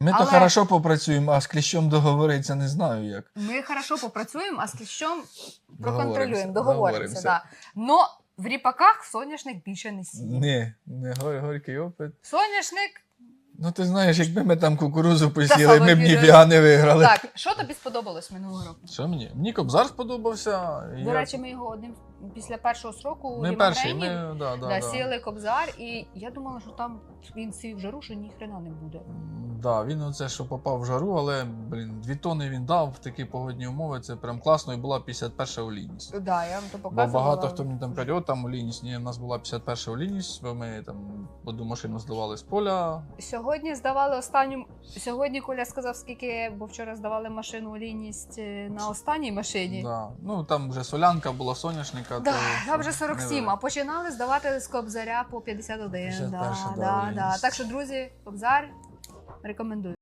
Ми Але- то хорошо попрацюємо, а з кліщом договоритися не знаю як. Ми хорошо попрацюємо, а з кліщом проконтролюємо, договоримося. Да. Но в ріпаках соняшник більше не сіє. Ні, не гор- горький опит. Соняшник. Ну ти знаєш, якби ми там кукурузу посіли, ми б ніфіга не виграли. Так, що тобі сподобалось минулого року? Що мені? Мені Кобзар сподобався. До я- речі, ми його одним після першого сроку ми перший, ми, да, да, да, да. сіяли кобзар, і я думала, що там він сів в жару, що ніхрена не буде. Да, він оце, що попав в жару, але, блін, дві тони він дав в такі погодні умови, це прям класно, і була 51 олійність. Да, я вам то Бо багато хто мені там каже, о, там олійність. Ні, в нас була 51 олійність, бо ми там одну машину здавали з поля. Сьогодні здавали останню. Сьогодні Коля сказав, скільки, бо вчора здавали машину олійність е, на останній машині. Да. Ну там вже солянка була Да, то, я вже не 47, ви- а починали здавати з Кобзаря по 51. 51, Да, да, да, да. Так що, друзі, Кобзар рекомендую.